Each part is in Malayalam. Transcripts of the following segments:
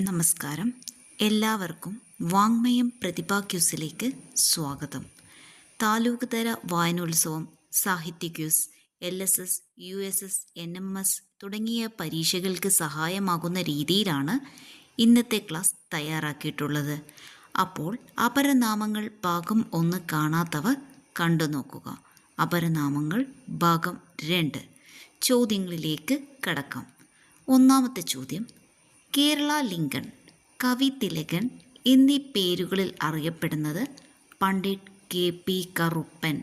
നമസ്കാരം. എല്ലാവർക്കും വാങ്മയം പ്രതിഭാ ക്യൂസിലേക്ക് സ്വാഗതം. താലൂക്ക് തല വായനോത്സവം സാഹിത്യ quiz L S S U S S N M S തുടങ്ങിയ പരീക്ഷകൾക്ക് സഹായമാകുന്ന രീതിയിലാണ് ഇന്നത്തെ ക്ലാസ് തയ്യാറാക്കിയിട്ടുള്ളത്. അപ്പോൾ അപരനാമങ്ങൾ ഭാഗം ഒന്ന് കാണാത്തവർ കണ്ടു നോക്കുക. അപരനാമങ്ങൾ ഭാഗം രണ്ട്. ചോദ്യങ്ങളിലേക്ക് കടക്കാം. ഒന്നാമത്തെ ചോദ്യം കേരള ലിങ്കൺ കവി തിലകൻ എന്നീ പേരുകളിൽ അറിയപ്പെടുന്നത് Pandit K P Karuppan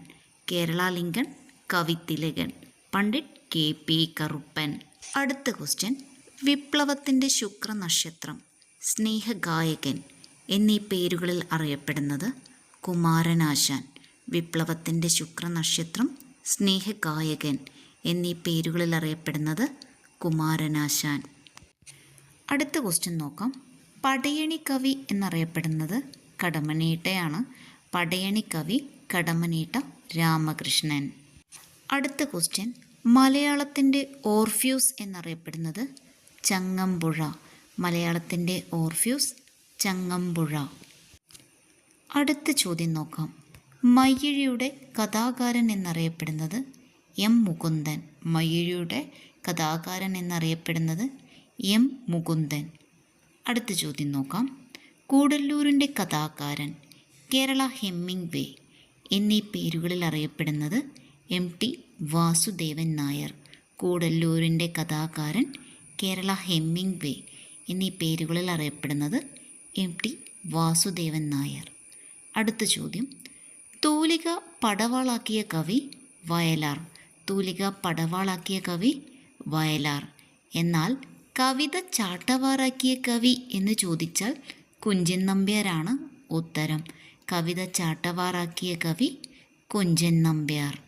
Kerala Lincoln കവി Thilakan. Pandit K P Karuppan. അടുത്ത ക്വസ്റ്റ്യൻ വിപ്ലവത്തിന്റെ ശുക്രനക്ഷത്രം സ്നേഹഗായകൻ എന്നീ പേരുകളിൽ അറിയപ്പെടുന്നത് കുമാരനാശാൻ. വിപ്ലവത്തിന്റെ ശുക്രനക്ഷത്രം സ്നേഹഗായകൻ എന്നീ പേരുകളിൽ അറിയപ്പെടുന്നത് കുമാരനാശാൻ. അടുത്ത ക്വസ്റ്റ്യൻ നോക്കാം. പടയണി കവി എന്നറിയപ്പെടുന്നത് കടമനീട്ടയാണ്. പടയണി കവി കടമനീട്ട രാമകൃഷ്ണൻ. അടുത്ത ക്വസ്റ്റ്യൻ മലയാളത്തിന്റെ ഓർഫ്യൂസ് എന്നറിയപ്പെടുന്നത് ചങ്ങമ്പുഴ. മലയാളത്തിന്റെ ഓർഫ്യൂസ് ചങ്ങമ്പുഴ. അടുത്ത ചോദ്യം നോക്കാം. മയ്യഴിയുടെ കഥാകാരൻ എന്നറിയപ്പെടുന്നത് എം മുകുന്ദൻ. മയ്യഴിയുടെ കഥാകാരൻ എന്നറിയപ്പെടുന്നത് എം മുകുന്ദൻ. അടുത്ത ചോദ്യം നോക്കാം. കൂടല്ലൂരിന്റെ കഥാകാരൻ കേരള ഹെമ്മിങ് വേ എന്നീ പേരുകളിൽ അറിയപ്പെടുന്നത് എം ടി വാസുദേവൻ നായർ. കൂടല്ലൂരിന്റെ കഥാകാരൻ കേരള ഹെമ്മിങ് വേ എന്നീ പേരുകളിൽ അറിയപ്പെടുന്നത് എം ടി വാസുദേവൻ നായർ. അടുത്ത ചോദ്യം. തൂലിക പടവാളാക്കിയ കവി വയലാർ. തൂലിക പടവാളാക്കിയ കവി വയലാർ. എന്നാൽ കവിത ചാട്ടവാറാക്കിയ കവി എന്ന് ചോദിച്ചാൽ കുഞ്ചൻ നമ്പ്യാരാണ് ഉത്തരം. കവിത ചാട്ടവാറാക്കിയ കവി കുഞ്ചൻ നമ്പ്യാർ.